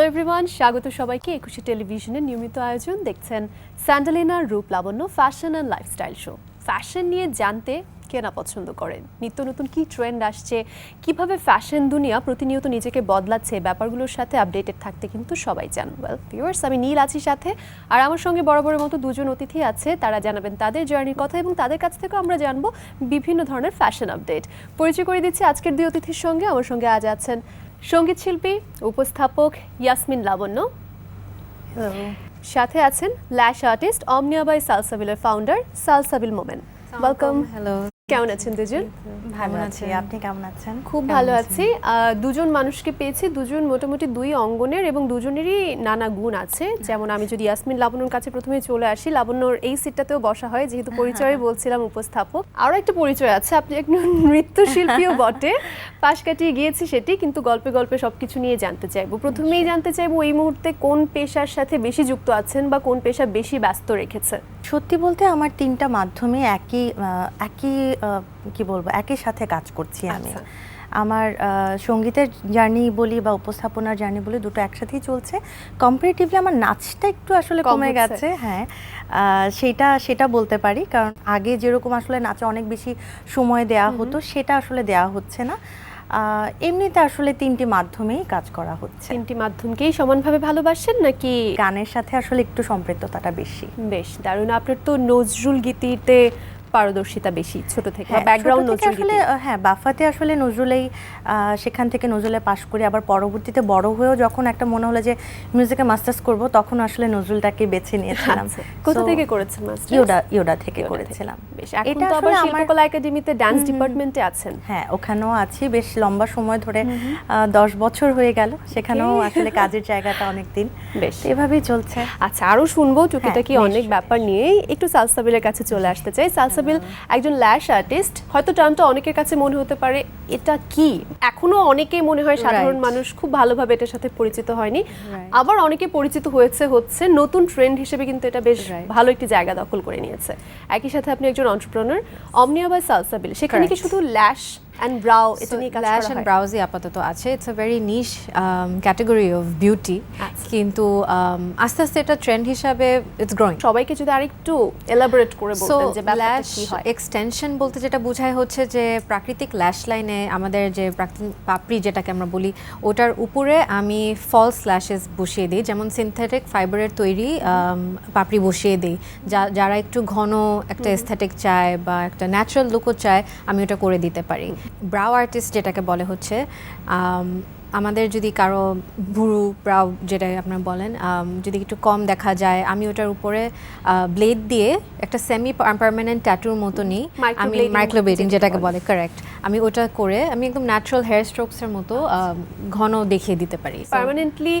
Hello everyone স্বাগত সবাইকে একুশে টেলিভিশনের নিয়মিত আয়োজন। দেখছেন স্যান্ডালিনার Rup, Labonno fashion and lifestyle show fashion নিয়ে জানতে কেনা পছন্দ করেন? নিত্য নতুন কি ট্রেন্ড আসছে? কীভাবে ফ্যাশন দুনিয়া প্রতিনিয়ত নিজেকে বদলাচ্ছে? ব্যাপারগুলোর সাথে আপডেটেড থাকতে কিন্তু সবাই চান ওয়েল ভিউয়ার্স আমি নীল আছি সাথে। আর আমার সঙ্গে বরাবরের মতো দুজন অতিথি আছে। তারা জানাবেন তাদের জার্নির কথা এবং তাদের কাছ থেকেও আমরা জানব বিভিন্ন ধরনের ফ্যাশন আপডেট পরিচয় করে দিচ্ছি আজকের দুই অতিথির সঙ্গে। আমার সঙ্গে আজ আছেন সংগীত শিল্পী উপস্থাপক ইয়াসমিন লাবণ্য। সাথে আছেন lash artist অমনিয়াবাই সালসাবিলের founder Salsabil Momen. Welcome hello কেমন আছেন দুজন ভালো আছি। আপনি কেমন আছেন? খুব ভালো আছি। দুজন মানুষকে পেয়েছি। দুজন মোটামুটি দুই অঙ্গনের এবং দুজনেরই নানা গুণ আছে। যেমন আমি যদি ইয়াসমিন লাবণ্যর কাছে প্রথমে চলে আসি লাবণ্যর এই সিটটাতেও বসা হয় যেহেতু পরিচয়ে বলছিলাম উপস্থাপক। আরও একটা পরিচয় আছে আপনি একজন নৃত্যশিল্পীও বটে। পাশ কাটিয়ে গিয়েছি সেটি কিন্তু গল্পে গল্পে সবকিছু নিয়ে জানতে চাইব। প্রথমেই জানতে চাইব এই মুহূর্তে কোন পেশার সাথে বেশি যুক্ত আছেন বা কোন পেশা বেশি ব্যস্ত রেখেছে? সত্যি বলতে আমার তিনটা মাধ্যমে একই আহ, একই কি বলব একই সাথে কাজ করছি আমি। আচ্ছা। আমার সঙ্গীতের জার্নি বলি বা উপস্থাপনার জার্নি বলি দুটো একসাথেই চলছে। কম্পারেটিভলি আমার নাচটা একটু আসলে কমে গেছে হ্যাঁ। সেটা সেটা বলতে পারি কারণ আগে যেরকম আসলে নাচে অনেক বেশি সময় দেওয়া হতো সেটা আসলে দেওয়া হচ্ছে না। এমনিতে আসলে তিনটি মাধ্যমেই কাজ করা হচ্ছে। তিনটি মাধ্যমকেই সমানভাবে ভালোবাসেন নাকি? গানের সাথে আসলে একটু সম্পৃক্ততাটা বেশি। বেশ দারুণ। আপনার তো নজরুল গীতিতে পারদর্শিতা বেশি ছোট থেকে হ্যাঁ, ব্যাকগ্রাউন্ড নজরুল আসলে হ্যাঁ বাফাতে আসলে নজরুলেই সেখান থেকে নজরুলে পাশ করি আবার পরবর্তীতে বড় হয়েও যখন একটা মনে হলো যে মিউজিকে মাস্টার্স করব তখন আসলে নজরুলটাকে বেছে নিয়েছিলাম। আচ্ছা, কোথা থেকে করেছেন মাস্টার ইয়োডা ইয়োডা থেকে করেছিলাম। বেশ এখন তো আবার শিল্পকলা একাডেমিতে ডান্স ডিপার্টমেন্টে আছেন। হ্যাঁ ওখানেও আছি বেশ লম্বা সময় ধরে দশ বছর হয়ে গেল। সেখানেও আসলে কাজের জায়গাটা অনেক দিন বেশ এভাবেই চলছে। আচ্ছা আরও শুনব টুকিটাকি হ্যাঁ, অনেক ব্যাপার নিয়েই। একটু সালসাবিলের কাছে চলে আসতে চাই। সালসাবিল একজন ল্যাশ আর্টিস্ট হয়তো টার্মটা অনেকের কাছে মনে হতে পারে এটা কি? এখনও অনেকেই মনে হয় সাধারণ মানুষ খুব ভালোভাবে এটার সাথে পরিচিত হয়নি। আবার অনেকে পরিচিত হয়েছে হচ্ছে নতুন ট্রেন্ড হিসেবে কিন্তু এটা বেশ ভালো একটি জায়গা দখল করে নিয়েছে। একই সাথে আপনি একজন অন্টারপ্রনার অমনিয়া বাই সালসাবিল সেখানে কি শুধু ল্যাশ অ্যান্ড ব্রাউ এটা নিয়ে কাজ ল্যাশ অ্যান্ড ব্রাউজই আপাতত আছে। It's a very niche category of beauty. কিন্তু um, আস্তে আস্তে এটা ট্রেন্ড হিসাবে ইটস গ্রোয়িং সবাইকে যদি আরেকটু এলাবোরেট করে বলতেন যে ল্যাশ এক্সটেনশন বলতে যেটা বোঝায় হচ্ছে যে প্রাকৃতিক ল্যাশ লাইনে আমাদের যে পাপড়ি যেটাকে আমরা বলি ওটার উপরে আমি ফলস ল্যাশেস বসিয়ে দিই। যেমন সিনথেটিক ফাইবারের তৈরি আম, পাপড়ি বসিয়ে দিই। যা যারা একটু ঘন একটা এস্থেটিক চায় বা একটা ন্যাচারাল লুকও চায় আমি ওটা করে দিতে পারি। ব্রাউ আর্টিস্ট যেটাকে বলে হচ্ছে আমাদের যদি কারও ভুরু ব্রাউ যেটা আপনারা বলেন যদি একটু কম দেখা যায় আমি ওটার উপরে ব্লেড দিয়ে একটা সেমি পারমানেন্ট ট্যাটুর মতো নিই। আমি মাইক্রোব্লেডিং যেটাকে বলে। কারেক্ট আমি ওটা করে আমি একদম ন্যাচারাল হেয়ার স্ট্রোকসের মতো ঘন দেখিয়ে দিতে পারি। পার্মানেন্টলি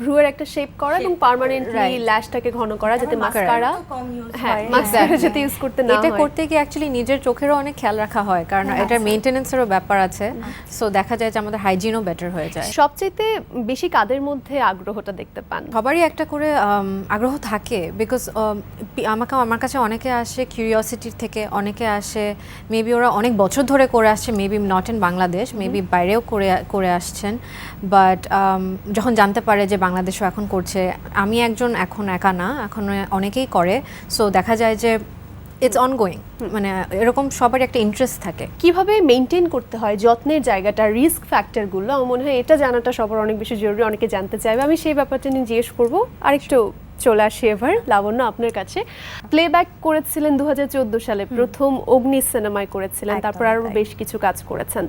ভ্রুয়ের একটা শেপ করা এবং পার্মানেন্টলি ল্যাশটাকে ঘন করা যাতে মাস্কারা হ্যাঁ হয়। মাস্কারা. যাতে ইউজ করতে না এটা করতে গিয়ে অ্যাকচুয়ালি নিজের চোখেরও অনেক খেয়াল রাখা হয় কারণ এটার মেনটেনেন্সেরও ব্যাপার আছে। সো দেখা যায় যে আমাদের হাইজিনও বেটার হয়ে যায়। সবচেয়ে বেশি কাদের মধ্যে আগ্রহটা দেখতে পান? সবারই একটা করে আগ্রহ থাকে বিকজ আমাকে আমার কাছে অনেকে আসে কিউরিওসিটির থেকে অনেকে আসে মেবি ওরা অনেক বছর ধরে করে আসছে maybe not in Bangladesh maybe বাইরেও করে করে আসছেন বাট যখন জানতে পারে যে বাংলাদেশও এখন করছে আমি একজন এখন একা না এখন অনেকেই করে সো দেখা যায় যে ইটস অনগোয়িং মানে এরকম সবার একটা ইন্টারেস্ট থাকে। কীভাবে মেনটেন করতে হয় যত্নের জায়গাটা রিস্ক ফ্যাক্টরগুলো আমার মনে হয় এটা জানাটা সবার অনেক বেশি জরুরি অনেকে জানতে চাইবে। আমি সেই ব্যাপারটা নিয়ে জিজ্ঞেস করব। আরেকটু চলে আসি এবার লাবণ্য আপনার কাছে। প্লেব্যাক করেছিলেন দু হাজার চোদ্দ সালে প্রথম অগ্নি সিনেমায় করেছিলেন তারপর আরও বেশ কিছু কাজ করেছেন।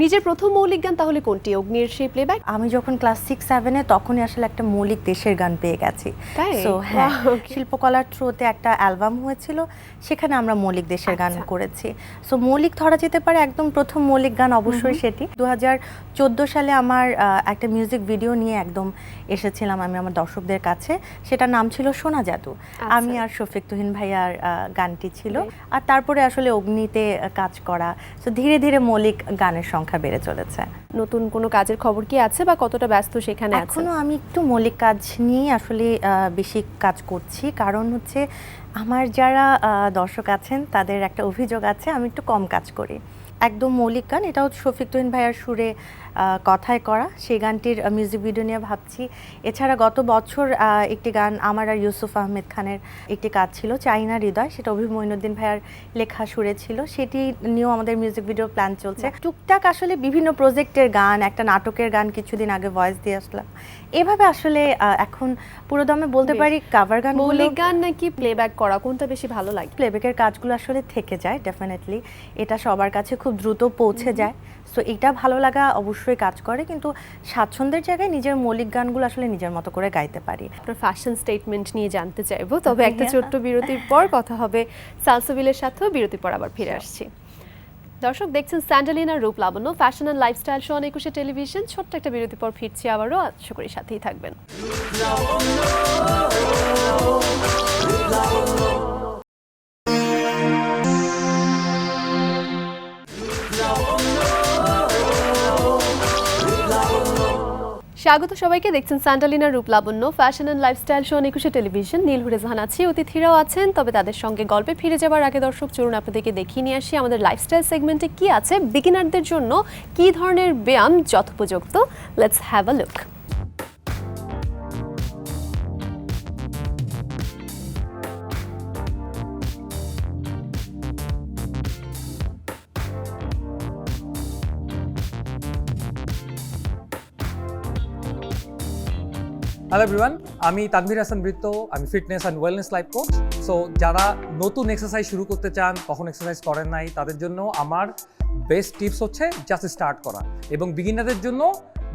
নিজের প্রথম মৌলিক গান তাহলে কোনটি? অগ্নির সেই প্লেব্যাক আমি যখন ক্লাস সিক্স সেভেনে তখনই আসলে একটা মৌলিক দেশের গান পেয়ে গেছি? সো হ্যাঁ শিল্পকলার থ্রুতে একটা অ্যালবাম হয়েছিল সেখানে আমরা মৌলিক দেশের গান আচ্ছা। করেছি। সো মৌলিক ধরা যেতে পারে একদম প্রথম মৌলিক গান অবশ্যই সেটি। দু হাজার চোদ্দ সালে আমার একটা মিউজিক ভিডিও নিয়ে একদম এসেছিলাম আমি আমার দর্শকদের কাছে। সেটার নাম ছিল সোনা জাদু। আমি আর শফিক তুহিন ভাইয়ার গানটি ছিল। আর তারপরে আসলে অগ্নিতে কাজ করা। তো ধীরে ধীরে মৌলিক গানের সংখ্যা বেড়ে চলেছে। নতুন কোনো কাজের খবর কি আছে বা কতটা ব্যস্ত সেখানে এখনও আমি একটু মৌলিক কাজ নিয়ে আসলে বেশি কাজ করছি। কারণ হচ্ছে আমার যারা দর্শক আছেন তাদের একটা অভিযোগ আছে আমি একটু কম কাজ করি। একদম মৌলিক গান এটাও শফিক তুহিন ভাইয়ার সুরে কথায় করা। সেই গানটির মিউজিক ভিডিও নিয়ে ভাবছি। এছাড়া গত বছর একটি গান আমার আর ইউসুফ আহমেদ খানের একটি কাজ ছিল চাইনা হৃদয়। সেটা অভি মঈনুদ্দিন ভাইয়ার লেখা সুরে ছিল। সেটি নিয়েও আমাদের মিউজিক ভিডিও প্ল্যান চলছে। টুকটাক আসলে বিভিন্ন প্রজেক্টের গান একটা নাটকের গান কিছুদিন আগে ভয়েস দিয়ে আসলাম। এভাবে আসলে এখন পুরোদমে বলতে পারি কাভার গানগুলো মৌলিক গান নাকি প্লেব্যাক করা? কোনটা বেশি ভালো লাগে? প্লেব্যাকের কাজগুলো আসলে থেকে যায় ডেফিনেটলি এটা সবার কাছে খুব দ্রুত পৌঁছে যায়। সো এটা ভালো লাগা অবশ্যই কাজ করে কিন্তু স্বাচ্ছন্দ্যের জায়গায় নিজের মৌলিক গানগুলো আসলে নিজের মতো করে গাইতে পারি। আপনার ফ্যাশন স্টেটমেন্ট নিয়ে জানতে চাইব তবে একটা ছোট্ট বিরতির পর কথা হবে সালসবিলের সাথেও বিরতির পর আবার ফিরে আসছি। দর্শক দেখছেন Sandalina Rup Labonno fashion and lifestyle show অনেক একুশে টেলিভিশন ছোট্ট একটা বিরতির পর ফিরছি আবারও আশা করি সাথেই থাকবেন। স্বাগত সবাইকে, দেখছেন Sandalina Rupalabonno fashion and lifestyle show Ekushey television Nilhure Jahan আছি অতিথিরাও আছেন, তবে তাদের সঙ্গে গল্পে ফিরে যাওয়ার আগে দর্শক, চলুন আপনাদেরকে দেখিয়ে নিয়ে আসি আমাদের লাইফস্টাইল সেগমেন্টে কি আছে। বিগিনারদের জন্য কি ধরনের ব্যায়াম যথোপযুক্ত? Let's have a look hello everyone আমি তানভীর হাসান বৃত্ত, আমি fitness and wellness life coach so যারা নতুন এক্সারসাইজ শুরু করতে চান, কখন এক্সারসাইজ করেন নাই, তাদের জন্য আমার বেস্ট টিপস হচ্ছে জাস্ট স্টার্ট করা। এবং বিগিনারদের জন্য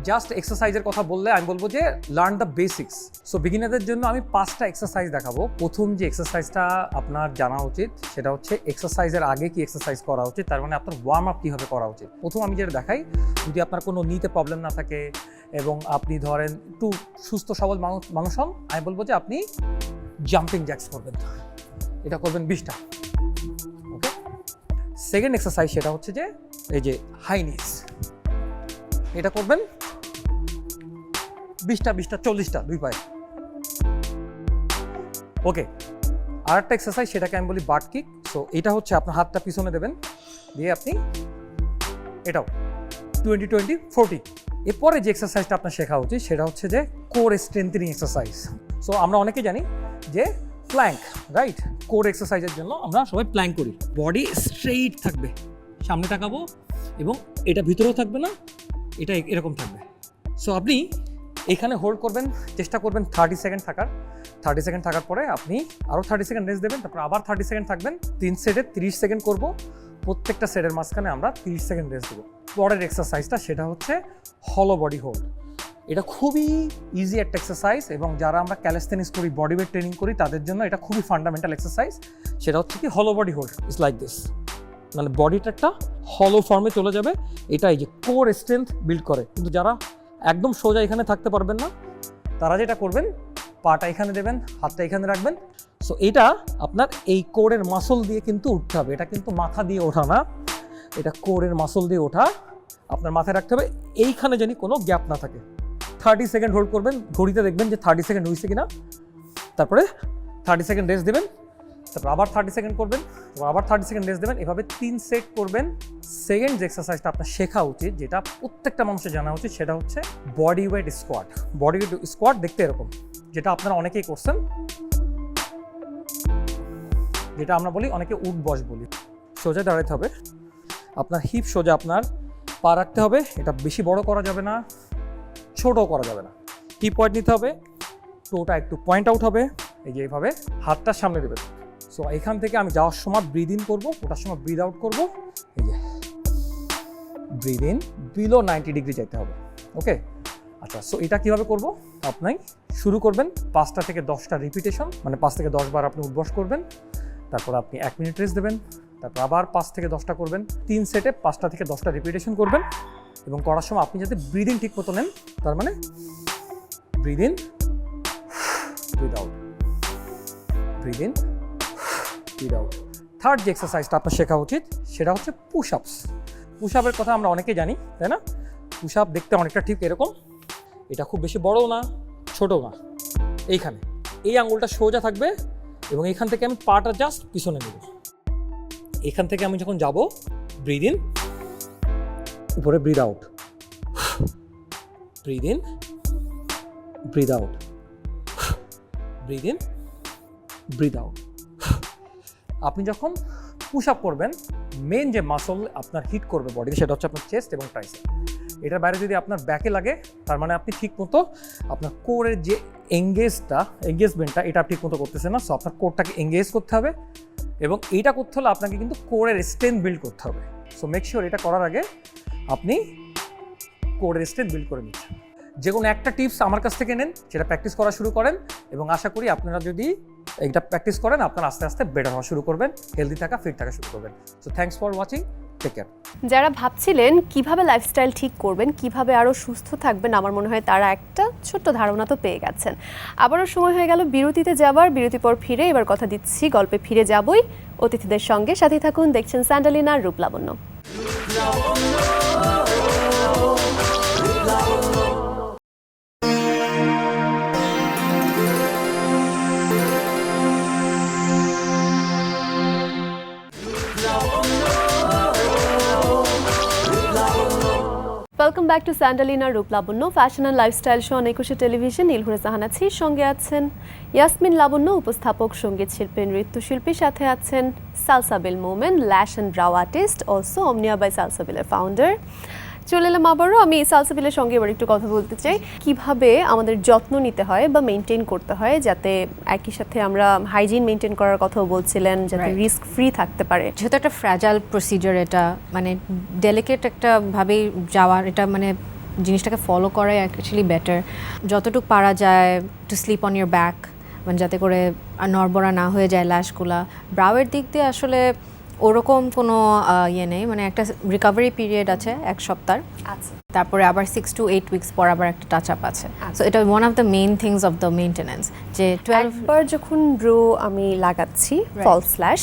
জাস্ট এক্সারসাইজের কথা বললে আমি বলব যে লার্ন দ্য বেসিক্স সো বিগিনারদের জন্য আমি পাঁচটা এক্সারসাইজ দেখাবো। প্রথম যে এক্সারসাইজটা আপনার জানা উচিত, সেটা হচ্ছে এক্সারসাইজের আগে কি এক্সারসাইজ করা উচিত, তার মানে আপনার ওয়ার্ম আপ কীভাবে করা উচিত। প্রথম আমি যেটা দেখাই, যদি আপনার কোনো নিতে প্রবলেম না থাকে এবং আপনি ধরেন একটু সুস্থ, সবল মানুষ মানুষ হন, আমি বলব যে আপনি জাম্পিং জ্যাক্স করবেন। এটা করবেন বিশটা। ওকে সেকেন্ড এক্সারসাইজ সেটা হচ্ছে যে, এই যে হাই নিস এটা করবেন বিশটা বিশটা, চল্লিশটা, দুই পায়ে। ওকে আর একটা এক্সারসাইজ সেটাকে আমি বলি বাট কিক সো এটা হচ্ছে আপনার হাতটা পিছনে দেবেন। দিয়ে আপনি এটাও টোয়েন্টি টোয়েন্টি ফোরটি এরপরে যে এক্সারসাইজটা আপনার শেখা উচিত, সেটা হচ্ছে যে কোর স্ট্রেংথেনিং এক্সারসাইজ সো আমরা অনেকে জানি যে প্ল্যাঙ্ক রাইট কোর এক্সারসাইজের জন্য আমরা সবাই প্ল্যাঙ্ক করি। বডি স্ট্রেইট থাকবে। সামনে তাকাবো এবং এটা ভিতরেও থাকবে না, এটা এরকম থাকবে। সো আপনি এখানে হোল্ড করবেন, চেষ্টা করবেন থার্টি সেকেন্ড থাকার। থার্টি সেকেন্ড থাকার পরে আপনি আরও থার্টি সেকেন্ড রেস্ট দেবেন, তারপর আবার থার্টি সেকেন্ড থাকবেন। তিন সেটে তিরিশ সেকেন্ড করব। প্রত্যেকটা সেটের মাঝখানে আমরা তিরিশ সেকেন্ড রেস্ট দেবো। পরের এক্সারসাইজটা সেটা হচ্ছে হলো বডি হোল্ড এটা খুবই ইজি একটা এক্সারসাইজ এবং যারা আমরা ক্যালেস্থেনিক্স করি বডি ওয়েট ট্রেনিং করি, তাদের জন্য এটা খুবই ফান্ডামেন্টাল এক্সারসাইজ সেটা হচ্ছে কি হলো body hold it's like this মানে বডিটা একটা হলো ফর্মে চলে যাবে। এটা এই যে কোর স্ট্রেংথ বিল্ড করে। কিন্তু যারা একদম সোজা এখানে থাকতে পারবেন না। তারা যেটা করবেন, পাটা এখানে দেবেন, হাতটা এখানে রাখবেন। সো এটা আপনার এই কোরের মাসল দিয়ে কিন্তু উঠতে হবে। এটা কিন্তু মাথা দিয়ে ওঠা না। এটা কোরের মাসল দিয়ে ওঠা। আপনার মাথায় রাখতে হবে, এইখানে যেন কোনো গ্যাপ না থাকে। থার্টি সেকেন্ড হোল্ড করবেন, ঘড়িতে দেখবেন যে থার্টি সেকেন্ড হয়েছে কিনা। তারপরে থার্টি সেকেন্ড রেস্ট দেবেন। আবার থার্টি সেকেন্ড করবেন আবার থার্টি সেকেন্ড রেস্ট দেবেন। এভাবে তিন সেট করবেন। সেকেন্ড যে এক্সারসাইজটা আপনার শেখা উচিত, যেটা প্রত্যেকটা মানুষের জানা উচিত, সেটা হচ্ছে body weight squat body weight squat দেখতে এরকম, যেটা আপনারা অনেকেই করছেন, যেটা আমরা বলি, অনেকে উঠ বস বলি। সোজা দাঁড়াতে হবে। আপনার হিপ সোজা আপনার পা রাখতে হবে। এটা বেশি বড় করা যাবে না, ছোটও করা যাবে না। কি পয়েন্ট নিতে হবে। টোটা একটু পয়েন্ট আউট হবে। এই যে এইভাবে হাতটা সামনে দেবেন। সো এখান থেকে আমি যাওয়ার সময় ব্রিদ ইন করব ওটার সময় ব্রিদ আউট করব। এই যে breathe in below ninety degree যেতে হবে ওকে আচ্ছা সো এটা কীভাবে করব? আপনি শুরু করবেন পাঁচটা থেকে দশটা রিপিটেশন মানে পাঁচ থেকে দশ বার আপনি উদ্বস করবেন। তারপর আপনি এক মিনিট রেস্ট দেবেন, তারপর আবার পাঁচ থেকে দশটা করবেন। তিন সেটে পাঁচটা থেকে দশটা রিপিটেশন করবেন এবং করার সময় আপনি যাতে ব্রিদিং ঠিক মতো নেন, তার মানে breathe in breathe out breathe out third যে এক্সারসাইজটা আপনার শেখা উচিত, সেটা হচ্ছে পুশ আপস পুশ আপের কথা আমরা অনেকে জানি, তাই না? পুশ আপ দেখতে অনেকটা ঠিক এরকম। এটা খুব বেশি বড়ও না, ছোটও না। এইখানে। এই আঙুলটা সোজা থাকবে এবং এখান থেকে আমি পাটা জাস্ট পিছনে নেব। এখান থেকে আমি যখন যাব ব্রিদ ইন উপরে breathe out breathe in breathe out breathe in breathe out আপনি যখন পুশ আপ করবেন মেন যে মাসল আপনার হিট করবে বডিতে সেটা হচ্ছে আপনার চেস্ট এবং ট্রাইসেপ এটার বাইরে যদি আপনার ব্যাকে লাগে, তার মানে আপনি ঠিক মতো আপনার কোরের যে এঙ্গেজটা এঙ্গেজমেন্টটা এটা আপনি ঠিক মতো করতেছেন না। সো আপনার কোরটাকে এঙ্গেজ করতে হবে এবং এইটা করতে হলে আপনাকে কিন্তু কোরের স্ট্রেংথ বিল্ড করতে হবে। সো মেক শিওর এটা করার আগে আপনি কোরের স্ট্রেংথ বিল্ড করে নিচ্ছেন। যে কোনো একটা টিপস আমার কাছ থেকে নেন সেটা প্র্যাকটিস করা শুরু করেন এবং আশা করি আপনারা যদি এইটা প্র্যাকটিস করেন আপনারা আস্তে আস্তে বেটার হওয়া শুরু করবেন হেলদি থাকা ফিট থাকা শুরু করবেন। So thanks for watching take care যারা ভাবছিলেন কীভাবে লাইফস্টাইল ঠিক করবেন কীভাবে আরও সুস্থ থাকবেন আমার মনে হয় তারা একটা ছোট্ট ধারণা তো পেয়ে গেছেন। আবারও সময় হয়ে গেল বিরতিতে যাবার বিরতি পর ফিরে এবার কথা দিচ্ছি গল্পে ফিরে যাবই অতিথিদের সঙ্গে। সাথে থাকুন দেখছেন স্যান্ডালিনার Rupalabonno. Welcome back to Sandalina Rupalabonno fashion and lifestyle show অনেক একুশে টেলিভিশন নীলহুরে জাহান আছি সঙ্গে আছেন ইয়াসমিন লাবণ্য উপস্থাপক, সংগীত শিল্পী নৃত্যশিল্পীর সাথে আছেন Salsabil Momen lash and brow artist also Omnia by সালসাবিলের founder চলে এলাম আবারও। আমি সালসাবিলের সঙ্গে এবার একটু কথা বলতে চাই। কীভাবে আমাদের যত্ন নিতে হয় বা মেনটেন করতে হয় যাতে একই সাথে আমরা হাইজিন মেনটেন করার কথাও বলছিলেন যাতে রিস্ক ফ্রি থাকতে পারে? যেহেতু একটা ফ্র্যাজাইল প্রসিজার এটা মানে ডেলিকেট একটা ভাবেই যাওয়ার এটা মানে জিনিসটাকে ফলো করাই অ্যাকচুয়ালি বেটার যতটুকু পারা যায় to sleep on your back মানে যাতে করে নড়বড়া না হয়ে যায় ল্যাশগুলা ব্রাউয়ের দিক দিয়ে আসলে ওরকম কোনো ইয়ে নেই। মানে একটা রিকভারি পিরিয়ড আছে এক সপ্তাহ। আচ্ছা। তারপরে আবার সিক্স টু এইট উইকস পর আবার একটা টাচ আপ আছে সো এটা one of the main things of the maintenance যে টুয়েলভ বার যখন ব্রো আমি লাগাচ্ছি ফল স্ল্যাশ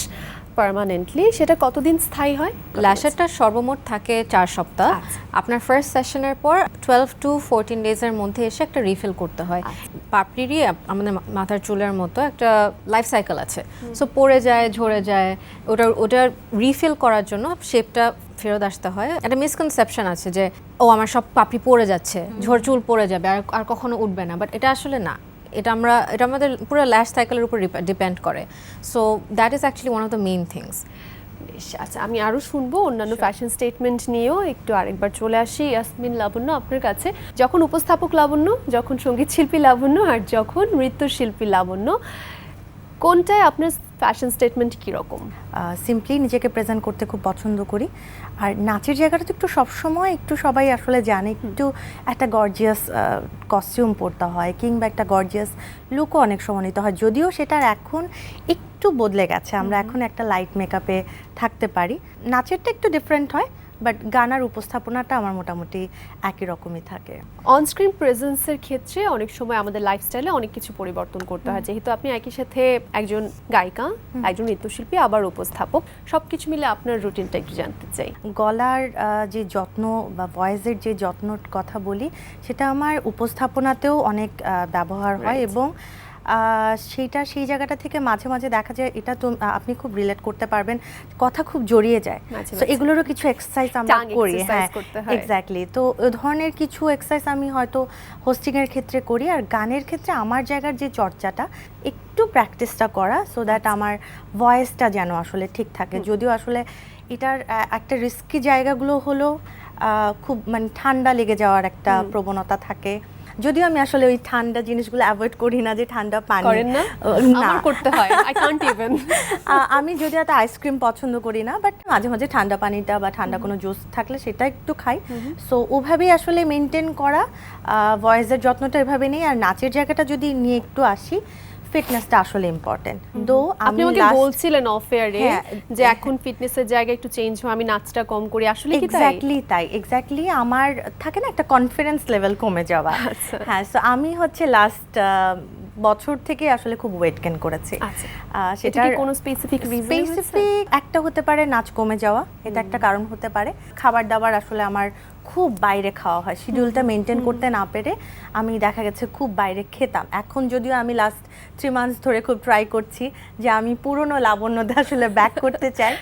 পার্মানেন্টলি সেটা কতদিন স্থায়ী হয়? ল্যাশারটা সর্বমোট থাকে চার সপ্তাহ। আচ্ছা। আপনার ফার্স্ট সেশনের পর টুয়েলভ টু ফোরটিন ডেজের মধ্যে এসে একটা রিফিল করতে হয়। আচ্ছা। পাপড়িরই আমাদের মাথার চুলের মতো একটা লাইফ সাইকেল আছে। সো পড়ে যায় ঝরে যায় ওটার ওটার রিফিল করার জন্য শেপটা ফেরত আসতে হয়। একটা মিসকনসেপশন আছে যে ও আমার সব পাপড়ি পড়ে যাচ্ছে ঝড় চুল পড়ে যাবে আর আর কখনো উঠবে না। বাট এটা আসলে না। এটা আমরা এটা আমাদের পুরো ল্যাশ সাইকেলের উপর ডিপেন্ড করে। So that is actually one of the main things আচ্ছা আমি আরও শুনব অন্যান্য ফ্যাশন স্টেটমেন্ট নিয়েও। একটু আরেকবার চলে আসি। ইয়াসমিন লাবণ্য আপনার কাছে। যখন উপস্থাপক লাবণ্য যখন সংগীত শিল্পী লাবণ্য আর যখন নৃত্যশিল্পী লাবণ্য কোনটায় আপনার ফ্যাশন স্টেটমেন্ট কীরকম? সিম্পলি নিজেকে প্রেজেন্ট করতে খুব পছন্দ করি। আর নাচের জায়গাটা তো একটু সবসময় একটু সবাই আসলে জানে একটু একটা গর্জিয়াস কস্টিউম পরতে হয় কিংবা একটা গর্জিয়াস লুকও অনেক সময় নিতে হয়। যদিও সেটার এখন একটু বদলে গেছে আমরা এখন একটা লাইট মেকআপে থাকতে পারি। নাচেরটা একটু ডিফারেন্ট হয় বাট গানার উপস্থাপনাটা আমার মোটামুটি একই রকমই থাকে। অনস্ক্রিন প্রেজেন্সের ক্ষেত্রে অনেক সময় আমাদের লাইফস্টাইলে অনেক কিছু পরিবর্তন করতে হয়। যেহেতু আপনি একই সাথে একজন গায়িকা একজন নৃত্যশিল্পী আবার উপস্থাপক সব কিছু মিলে আপনার রুটিনটা একটু জানতে চাই। গলার যে যত্ন বা ভয়েসের যে যত্নর কথা বলি সেটা আমার উপস্থাপনাতেও অনেক ব্যবহার হয় এবং সেইটা সেই জায়গাটা থেকে মাঝে মাঝে দেখা যায় এটা তো আপনি খুব রিলেট করতে পারবেন। কথা খুব জড়িয়ে যায়। তো এগুলোরও কিছু এক্সারসাইজ আমরা করি হ্যাঁ। এক্স্যাক্টলি তো ওই ধরনের কিছু এক্সারসাইজ আমি হয়তো হোস্টিংয়ের ক্ষেত্রে করি। আর গানের ক্ষেত্রে আমার জায়গার যে চর্চাটা একটু প্র্যাকটিসটা করা সো আচ্ছা। দ্যাট আমার ভয়েসটা যেন আসলে ঠিক থাকে। যদিও আসলে এটার একটা রিস্কি জায়গাগুলো হলো খুব মানে ঠান্ডা লেগে যাওয়ার একটা প্রবণতা থাকে। যদিও আমি আসলে ওই ঠান্ডা জিনিসগুলো অ্যাভয়েড করি না যে ঠান্ডা পানি। করেন না? আমার করতে হয়। আই কান্ট ইভেন আমি যদি এত আইসক্রিম পছন্দ করি না বাট মাঝে মাঝে ঠান্ডা পানিটা বা ঠান্ডা কোনো জুস থাকলে সেটা একটু খাই। সো ওভাবেই আসলে মেনটেন করা ভয়েসের যত্নটা এভাবে নেই। আর নাচের জায়গাটা যদি নিয়ে একটু আসি ফিটনেসটা আসলে ইম্পর্টেন্ট দো আপনি আমাকে বলছিলেন অফ এয়ারে হ্যাঁ, যে এখন ফিটনেসের জায়গা একটু চেঞ্জ হয় আমি নাচটা কম করি। আসলে কি তাই? এক্স্যাক্টলি তাই এক্স্যাক্টলি আমার থাকে না একটা কনফিডেন্স লেভেল কমে যাওয়া। আচ্ছা। হ্যাঁ সো আমি হচ্ছে লাস্ট বছর থেকে আসলে খুব ওয়েট গেইন করেছি। আচ্ছা। সেটা কোনো স্পেসিফিক রিজন স্পেসিফিক একটা হতে পারে নাচ কমে যাওয়া এটা একটা কারণ হতে পারে। খাবার দাবার আসলে আমার খুব বাইরে খাওয়া হয়। শিডিউলটা মেনটেন করতে না পেরে আমি দেখা গেছে খুব বাইরে খেতাম। এখন যদিও আমি লাস্ট থ্রি মান্থস ধরে খুব ট্রাই করছি যে আমি পুরনো লাবণ্যতে আসলে ব্যাক করতে চাই।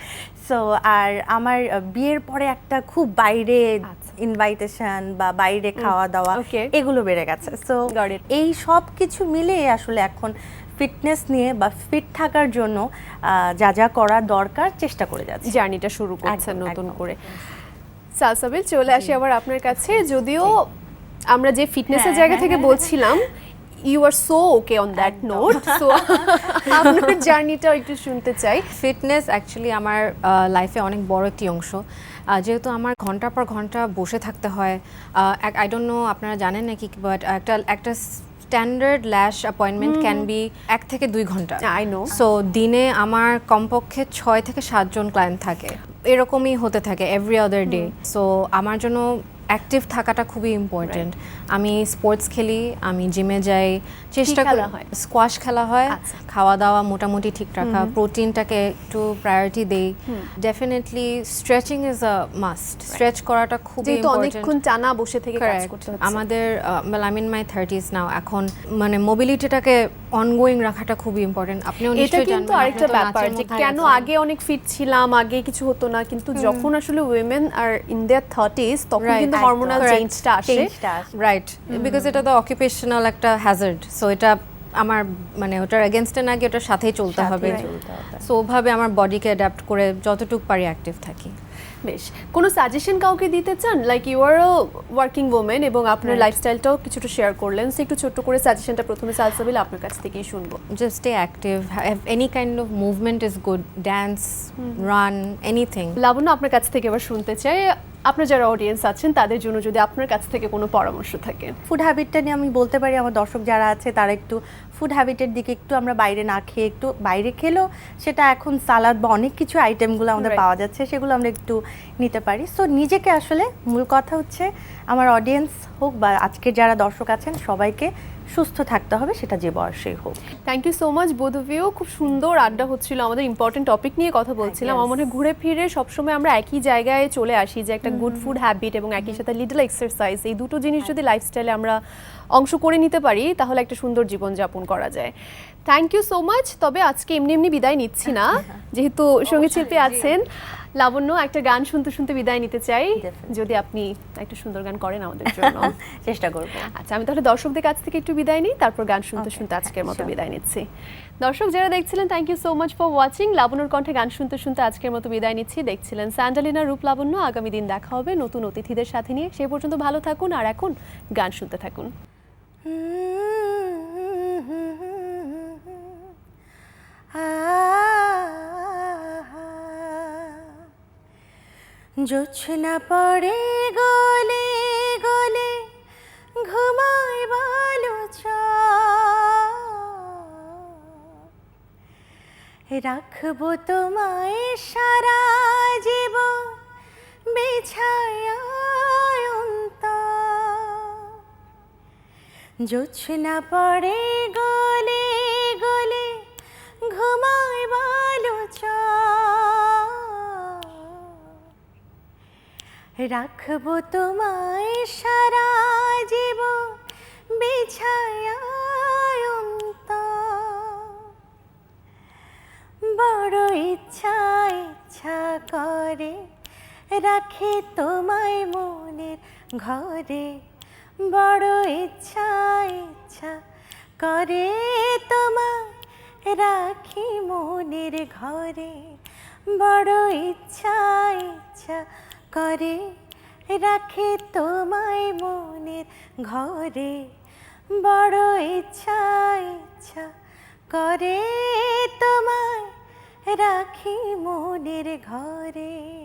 সো আর আমার বিয়ের পরে একটা খুব বাইরে আচ্ছা। ইনভাইটেশন বা বাইরে খাওয়া দাওয়া এগুলো বেড়ে গেছে। সো এই সব কিছু মিলিয়ে আসলে এখন ফিটনেস নিয়ে বা ফিট থাকার জন্য যা যা করা দরকার চেষ্টা করে যাচ্ছি। জার্নিটা শুরু করছেন একদম, নতুন করে। সালসাবিল চলে আসি আবার আপনার কাছে। যদিও আমরা যে ফিটনেসের হ্যাঁ, জায়গা থেকে বলছিলাম you are so okay on that note so আপনার জার্নিটা একটু শুনতে চাই। ফিটনেস অ্যাকচুয়ালি আমার লাইফে অনেক বড় একটি অংশ। যেহেতু আমার ঘণ্টার পর ঘণ্টা বসে থাকতে হয় আই ডোন্ট নো আপনারা জানেন নাকি বাট একটা একটা standard lash appointment can be এক থেকে দুই ঘণ্টা। আই নো সো দিনে আমার কমপক্ষে ছয় থেকে সাতজন ক্লায়েন্ট থাকে। এরকমই হতে থাকে এভরি আদার ডে সো আমার জন্য অ্যাক্টিভ থাকাটা খুবই ইম্পর্টেন্ট আমি স্পোর্টস খেলি আমি জিমে যাই চেষ্টা করি। হয়? স্কোয়াশ খেলা হয় আচ্ছা। খাওয়া দাওয়া মোটামুটি ঠিক রাখা প্রোটিনটাকে একটু প্রায়োরিটি দেই। Definitely stretching is a must stretch করাটা খুবই যেহেতু অনেকক্ষণ টানা বসে থেকে কাজ করতে হচ্ছে। আমাদের well I mean my thirties now এখন মানে মোবিলিটিটাকে অনগোয়িং রাখাটা খুবই ইম্পর্টেন্ট আপনিও এটা নিশ্চয়ই কিন্তু জানবেন আরেকটা আপনি ব্যাপার যে কেন আগে অনেক ফিট ছিলাম আগে কিছু হতো না। কিন্তু যখন আসলে women are in their thirties তখন Right, কিন্তু হরমোনাল চেঞ্জটা আসে রাইট বিকজ এটা তো অকুপেশনাল একটা হ্যাজার্ড সো এটা আমার মানে ওটার এগেনস্টে না গিয়ে ওটার সাথেই চলতে হবে। সো ওভাবে আমার বডিকে অ্যাডাপ্ট করে যতটুকু পারি অ্যাক্টিভ থাকি। বেশ। কোনো সাজেশন কাউকে দিতে চান? Like you are working women এবং আপনার লাইফস্টাইলটাও কিছুটা শেয়ার করলেন সে একটু ছোট্ট করে সাজেশনটা প্রথমে সালসাবিল আপনার কাছ থেকেই শুনব। Just stay active any kind of movement is good dance run anything Labonno আপনার কাছ থেকে এবার শুনতে চাই আপনার যারা অডিয়েন্স আছেন তাদের জন্য যদি আপনার কাছ থেকে কোনো পরামর্শ থাকে। ফুড হ্যাবিটটা নিয়ে আমি বলতে পারি আমার দর্শক যারা আছে তারা একটু ফুড হ্যাবিটের দিকে একটু আমরা বাইরে না খেয়ে একটু বাইরে খেলেও সেটা এখন সালাদ বা অনেক কিছু আইটেমগুলো আমাদের পাওয়া যাচ্ছে সেগুলো আমরা একটু নিতে পারি। সো নিজেকে আসলে মূল কথা হচ্ছে আমার অডিয়েন্স হোক বা আজকে যারা দর্শক আছেন সবাইকে সুস্থ থাকতে হবে সেটা যে বয়সেই হোক। Thank you so much both of you খুব সুন্দর আড্ডা হচ্ছিল আমাদের ইম্পর্টেন্ট টপিক নিয়ে কথা বলছিলাম. আমার মনে ঘুরে ফিরে সবসময় আমরা একই জায়গায় চলে আসি যে একটা গুড ফুড হ্যাবিট এবং একই সাথে লিটল এক্সারসাইজ এই দুটো জিনিস যদি লাইফস্টাইলে আমরা অংশ করে নিতে পারি তাহলে একটা সুন্দর জীবনযাপন করা যায়। থ্যাংক ইউ সো মাচ তবে আজকে এমনি এমনি বিদায় নিচ্ছি না। যেহেতু সংগীত শিল্পী আছেন লাবণ্য একটা গান শুনতে শুনতে বিদায় নিতে চাই। যদি আপনি একটা সুন্দর গান করেন আমাদের জন্য। চেষ্টা করব। আচ্ছা আমি তাহলে দর্শকদের কাছ থেকে একটু বিদায় নিই তারপর গান শুনতে শুনতে আজকের মতো বিদায় নিচ্ছি। দর্শক যারা দেখছিলেন thank you so much for watching লাবণ্যর কণ্ঠে গান শুনতে শুনতে আজকের মতো বিদায় নিচ্ছি। দেখছিলেন স্যান্ডালিনা রূপ লাবণ্য। আগামী দিন দেখা হবে নতুন অতিথিদের সাথে নিয়ে। সেই পর্যন্ত ভালো থাকুন আর এখন গান শুনতে থাকুন। জোছনা পড়ে গলে গলে ঘুমায় বালু রাখব তোমায় সারা জীবন বিছায় জোছনা পড়ে গলে গলে ঘুমায় বালু রাখব তোমায় সারা জীবন বিছায় বড় ইচ্ছা ইচ্ছা করে রাখে তোমায় মনের ঘরে। বড় ইচ্ছা ইচ্ছা করে তোমায় রাখি মনের ঘরে। বড় ইচ্ছা ইচ্ছা করে রাখে তোমায় মনের ঘরে। বড় ইচ্ছা ইচ্ছা করে তোমায় রাখি মনের ঘরে।